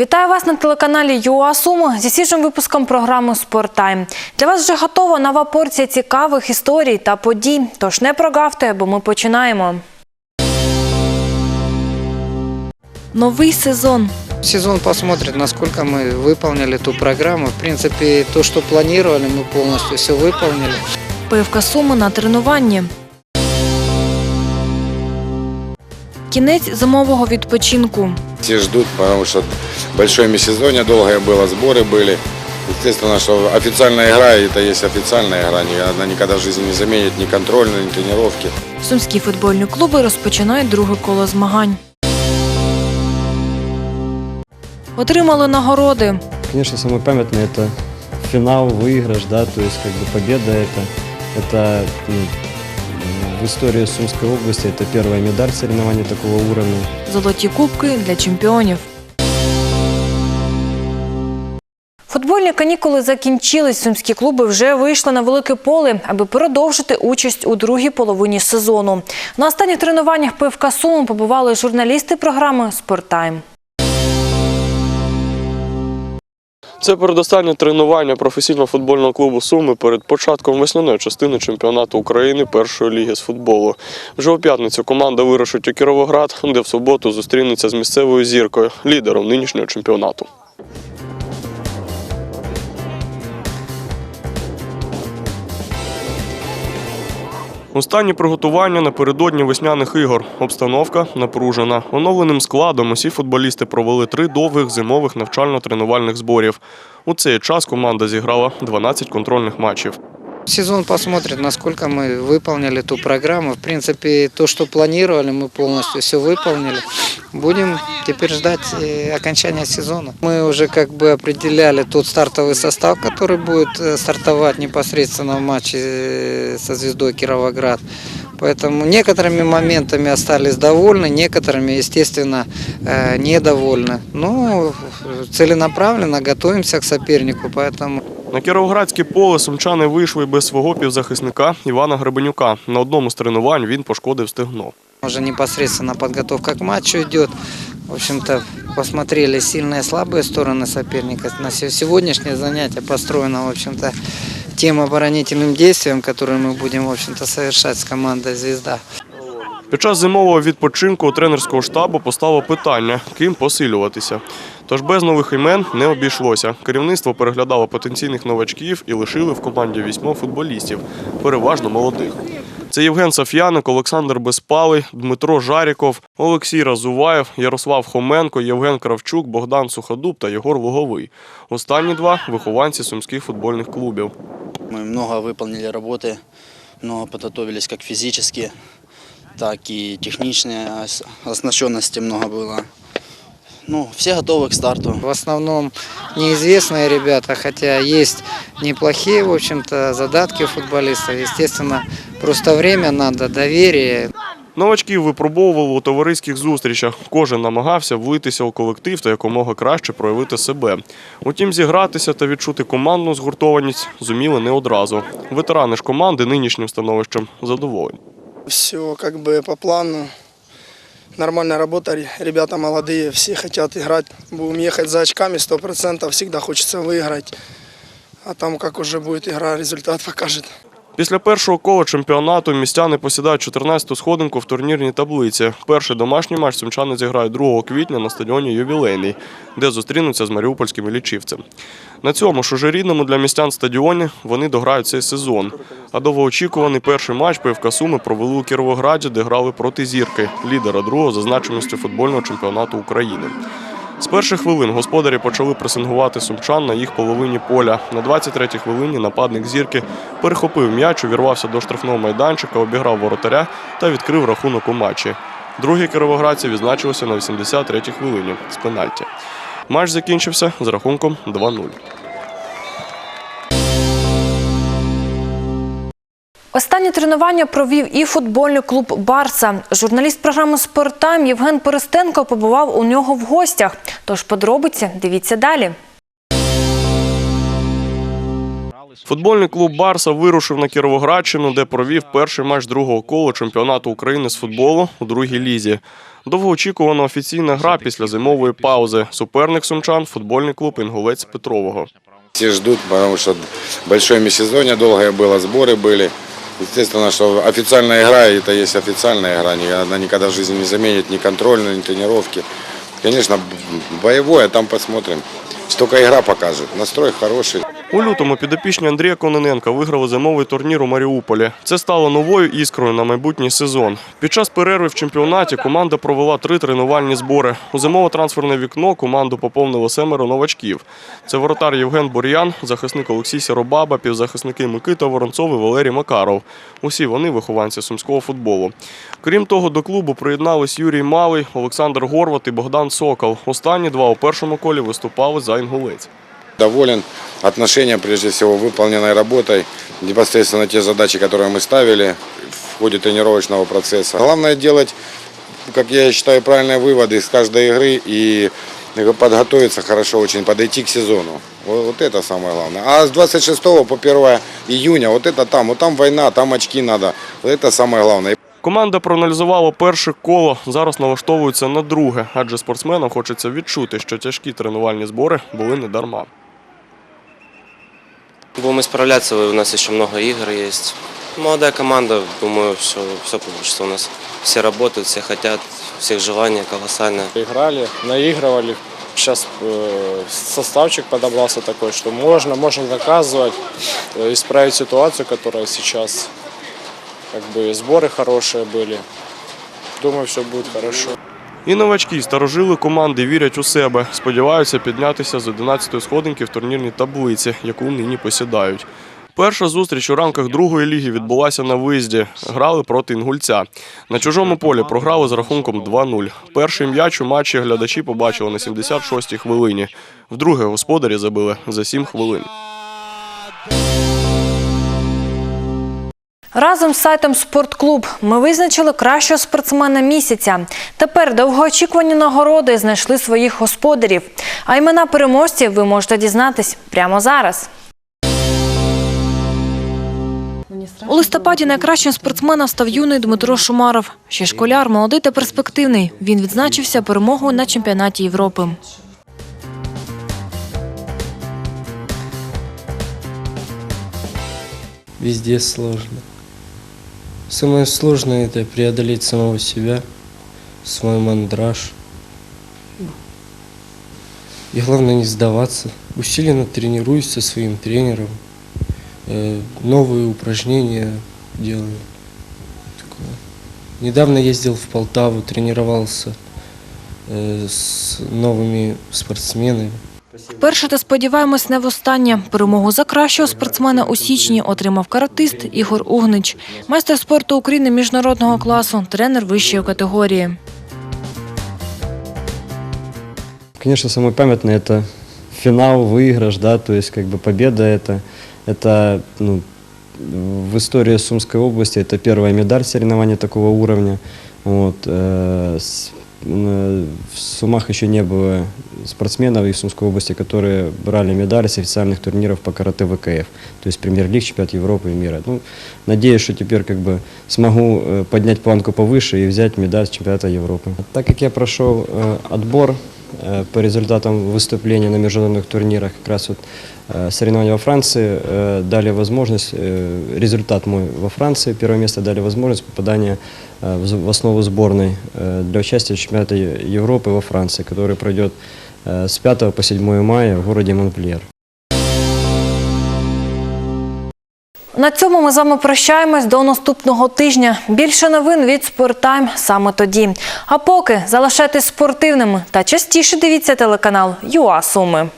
Вітаю вас на телеканалі ЮА Суми зі свіжим випуском програми «Спорттайм». Для вас вже готова нова порція цікавих історій та подій. Тож не прогавте, бо ми починаємо. Новий сезон. Сезон посмотрит, насколько мы выполнили ту программу. В принципе, то, что планировали, мы полностью все выполнили. Пивка Суми на тренуванні. Кінець зимового відпочинку. Все ждут, потому что большое межсезонье, долгое было, сборы были. Естественно, что официальная игра, это есть официальная игра, ни- она никогда в жизни не заменит ни контрольные, ни тренировки. Сумські футбольні клуби розпочинають друге коло змагань. Отримали нагороди. Конечно, самое памятное это финал, выигрыш, да, то есть как бы победа это, это ну, в истории Сумской области это первая медаль соревнований такого уровня. Золоті кубки для чемпіонів. Футбольні канікули закінчились. Сумські клуби вже вийшли на велике поле, аби продовжити участь у другій половині сезону. На останніх тренуваннях пивка Сум побували журналісти програми «Спорттайм». Це передостаннє тренування професійного футбольного клубу Суми перед початком весняної частини чемпіонату України першої ліги з футболу. Вже у п'ятницю команда вирушить у Кіровоград, де в суботу зустрінеться з місцевою зіркою, лідером нинішнього чемпіонату. Останні приготування напередодні весняних ігор. Обстановка напружена. Оновленим складом усі футболісти провели три довгих зимових навчально-тренувальних зборів. У цей час команда зіграла 12 контрольних матчів. Сезон посмотрит, насколько мы выполнили ту программу. В принципе, то, что планировали, мы полностью все выполнили. Будем теперь ждать э, окончания сезона. Мы уже как бы определяли тот стартовый состав, который будет э, стартовать непосредственно в матче э, со звездой Кировоград. Поэтому некоторыми моментами остались довольны, некоторыми, естественно, недовольны. Но целенаправленно готовимся к сопернику, поэтому На Кіровоградське поле сумчани вийшли без свого півзахисника Івана Гребенюка. На одному з тренувань він пошкодив стегно. Уже непосредственно подготовка к матчу идет. В общем-то, посмотрели сильные и слабые стороны соперника. На се- сегодняшнее занятие построено, в общем-то, тем оборонительным действием, которые мы будем, в общем-то, совершать с командой «Звезда». Під час зимового відпочинку у тренерського штабу постало питання, ким посилюватися. Тож без нових імен не обійшлося. Керівництво переглядало потенційних новачків і лишили в команді вісьмох футболістів, переважно молодих. Це Євген Саф'яник, Олександр Безпалий, Дмитро Жаріков, Олексій Разуваєв, Ярослав Хоменко, Євген Кравчук, Богдан Суходуб та Єгор Луговий. Останні два вихованці сумських футбольних клубів. Мы много выполнили работы, много подготовились как физически, так и техничной ос- оснащенности много было. Ну, все готовы к старту. В основном неизвестные ребята, хотя есть неплохие, в общем-то, задатки у футболистов. Естественно, просто время надо, доверие. Новачків випробовували у товариських зустрічах. Кожен намагався влитися у колектив та якомога краще проявити себе. Утім, зігратися та відчути командну згуртованість зуміли не одразу. Ветерани ж команди нинішнім становищем задоволені. Все как бы по плану. Нормальная работа, ребята молодые, все хотят играть. Будем ехать за очками 100%, всегда хочется выиграть. А там как уже будет игра, результат покажет. Після першого кола чемпіонату містяни посідають 14-ту сходинку в турнірній таблиці. Перший домашній матч сумчани зіграють 2 квітня на стадіоні Ювілейний, де зустрінуться з маріупольським лічівцем. На цьому ж уже рідному для містян стадіоні вони дограють цей сезон. А довгоочікуваний перший матч ПФК Суми провели у Кіровограді, де грали проти зірки, лідера другого за значимістю футбольного чемпіонату України. З перших хвилин господарі почали пресингувати сумчан на їх половині поля. На 23-й хвилині нападник зірки перехопив м'яч, увірвався до штрафного майданчика, обіграв воротаря та відкрив рахунок у матчі. Другі кировоградці відзначилися на 83-й хвилині з пенальті. Матч закінчився з рахунком 2-0. Останнє тренування провів і футбольний клуб Барса. Журналіст програми «Спорттайм» Євген Перестенко побував у нього в гостях. Тож подробиці дивіться далі. Футбольний клуб Барса вирушив на Кіровоградщину, де провів перший матч другого кола чемпіонату України з футболу у другій лізі. Довгоочікувана офіційна гра після зимової паузи. Суперник сумчан футбольний клуб Інгулець Петрового. Все ждут, потому что большое межсезонье долгое было, сборы были. Естественно, что официальная игра, это есть официальная игра, она никогда в жизни не заменит ни контрольную, ни тренировки. Конечно, боевое, там посмотрим. Столько игра покажет. Настрой хороший. У лютому підопічні Андрія Кононенка виграли зимовий турнір у Маріуполі. Це стало новою іскрою на майбутній сезон. Під час перерви в чемпіонаті команда провела три тренувальні збори. У зимове трансферне вікно команду поповнило семеро новачків. Це воротар Євген Бур'ян, захисник Олексій Сіробаба, півзахисники Микита Воронцов і Валерій Макаров. Усі вони вихованці сумського футболу. Крім того, до клубу приєднались Юрій Малий, Олександр Горват і Богдан Сокол. Останні два у першому колі виступали за інгулець. Доволен отношением, прежде всего, выполненной работой, непосредственно те задачи, которые мы ставили в ходе тренировочного процесса. Главное делать, как я считаю, правильные выводы из каждой игры и подготовиться хорошо очень, подойти к сезону. Вот, вот это самое главное. А с 26 по 1 июня, вот это там, вот там война, там очки надо. Вот это самое главное. Команда проаналізувала перше коло. Зараз налаштовується на друге, адже спортсменам хочеться відчути, що тяжкі тренувальні збори були не дарма. Будем исправляться, у нас еще много игр есть. Молодая команда, думаю, все, все получится у нас. Все работают, все хотят, всех желание колоссальное. Играли, наигрывали. Сейчас э, составчик подобрался такой, что можно, можно доказывать, э, исправить ситуацию, которая сейчас, как бы сборы хорошие были. Думаю, все будет хорошо. І новачки, старожили команди вірять у себе, сподіваються піднятися з 11-ї сходинки в турнірній таблиці, яку нині посідають. Перша зустріч у рамках другої ліги відбулася на виїзді. Грали проти інгульця. На чужому полі програли з рахунком 2-0. Перший м'яч у матчі глядачі побачили на 76-й хвилині. Вдруге господарі забили за 7 хвилин. Разом з сайтом Спортклуб ми визначили кращого спортсмена місяця. Тепер довгоочікувані нагороди знайшли своїх господарів. А імена переможців ви можете дізнатись прямо зараз. У листопаді найкращим спортсменом став юний Дмитро Шумаров. Ще школяр, молодий та перспективний. Він відзначився перемогою на чемпіонаті Європи. Везде сложно. Самое сложное это преодолеть самого себя, свой мандраж. И главное не сдаваться. Усиленно тренируюсь со своим тренером. Э, Новые упражнения делаю. Недавно ездил в Полтаву, тренировался э, с новыми спортсменами. Перше та сподіваємось не востаннє. Перемогу за кращого спортсмена у січні отримав каратист Ігор Угнич, майстер спорту України міжнародного класу, тренер вищої категорії. Конечно, самое памятное это финал, выигрыш, да, то есть как бы победа это, это ну, в истории Сумской области это первая медаль соревнований такого уровня. Вот, э, с- м, в Сумах еще не было спортсменов из Сумской области, которые брали медали с официальных турниров по карате ВКФ, то есть премьер-лиг, чемпионат Европы и мира. Ну, надеюсь, что теперь как бы смогу э, поднять планку повыше и взять медаль с чемпионата Европы. Так как я прошел э, отбор э, по результатам выступления на международных турнирах, как раз вот э, соревнования во Франции э, дали возможность, э, результат мой во Франции, первое место дали возможность попадания э, в з- в основу сборной э, для участия в чемпионате Е- Европы во Франции, который пройдет э, с 5 по 7 мая в городе Монпельер. На цьому ми з вами прощаємось до наступного тижня. Більше новин від Спорттайм саме тоді. А поки залишайтесь спортивними та частіше дивіться телеканал ЮА Суми.